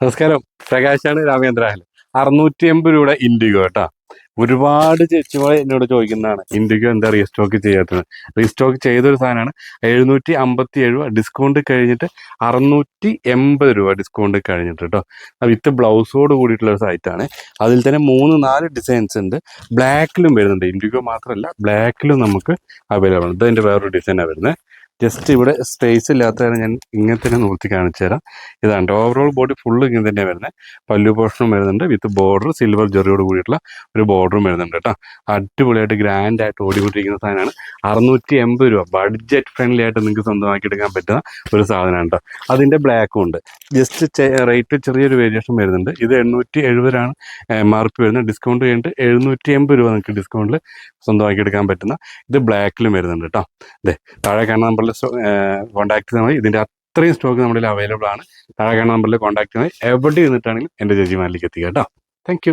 നമസ്കാരം. പ്രകാശാണ് രാമേന്ദ്രാഹൽ അറുന്നൂറ്റി എൺപത് രൂപയുടെ ഇൻഡിഗോ കേട്ടോ. ഒരുപാട് ചേച്ചിമാർ എന്നോട് ചോദിക്കുന്നതാണ് ഇൻഡിഗോ എന്താ റീസ്റ്റോക്ക് ചെയ്യാത്തത്? റീസ്റ്റോക്ക് ചെയ്തൊരു സാധനമാണ് എഴുന്നൂറ്റി അമ്പത്തി ഏഴ് രൂപ ഡിസ്കൗണ്ട് കഴിഞ്ഞിട്ട് അറുന്നൂറ്റി എൺപത് രൂപ ഡിസ്കൗണ്ട് കഴിഞ്ഞിട്ട് കേട്ടോ. വിത്ത് ബ്ലൗസോട് കൂടിയിട്ടുള്ള ഒരു സൈറ്റാണ് അതിൽ തന്നെ മൂന്ന് നാല് ഡിസൈൻസ് ഉണ്ട്. ബ്ലാക്കിലും വരുന്നുണ്ട്. ഇൻഡിഗോ മാത്രമല്ല ബ്ലാക്കിലും നമുക്ക് അവൈലബിൾ ഉണ്ട് ഇതതിന്റെ വേറൊരു ഡിസൈനാണ് വരുന്നത്. ജസ്റ്റ് ഇവിടെ സ്പേസ് ഇല്ലാത്തതാണ് ഞാൻ ഇങ്ങനെ തന്നെ നോക്കി കാണിച്ചു തരാം. ഇതാണ് ഓവറോൾ ബോഡി ഫുള്ള് ഇങ്ങനെ തന്നെ വരുന്നത് പല്ലു പോർഷനും വരുന്നുണ്ട്. വിത്ത് ബോർഡർ സിൽവർ ജെറിയോട് കൂടിയിട്ടുള്ള ഒരു ബോർഡറും വരുന്നുണ്ട് കേട്ടോ. അടിപൊളിയായിട്ട് ഗ്രാൻഡ് ആയിട്ട് ഓടിക്കൊണ്ടിരിക്കുന്ന സാധനമാണ്. അറുന്നൂറ്റി എൺപത് രൂപ. ബഡ്ജറ്റ് ഫ്രണ്ട്ലി ആയിട്ട് നിങ്ങൾക്ക് സ്വന്തമാക്കി എടുക്കാൻ പറ്റുന്ന ഒരു സാധനമാണ് കേട്ടോ. അതിന്റെ ബ്ലാക്കും ഉണ്ട്. ജസ്റ്റ് റേറ്റ് ചെറിയൊരു വേരിയേഷൻ വരുന്നുണ്ട്. ഇത് എണ്ണൂറ്റി എഴുപതാണ് എം ആർ പി വരുന്നത്. ഡിസ്കൗണ്ട് കഴിഞ്ഞിട്ട് എഴുന്നൂറ്റി എൺപത് രൂപ നിങ്ങൾക്ക് ഡിസ്കൗണ്ടിൽ സ്വന്തമാക്കി എടുക്കാൻ പറ്റുന്ന ഇത് ബ്ലാക്കിലും വരുന്നുണ്ട് കേട്ടോ. അതെ താഴെ കാണുന്ന നമ്പറിൽ കോൺടാക്ട് ചെയ്താൽ മതി. ഇതിന്റെ അത്രയും സ്റ്റോക്ക് നമ്മുടെ അവൈലബിൾ ആണ്. താഴെ കാണുന്ന നമ്പറിൽ കോൺടാക്ട് ചെയ്താൽ എവിടെ ഇരുന്നിട്ടാണെങ്കിലും എന്റെ ചേച്ചിമാരിലേക്ക് എത്തിക്കുക കേട്ടോ. താങ്ക്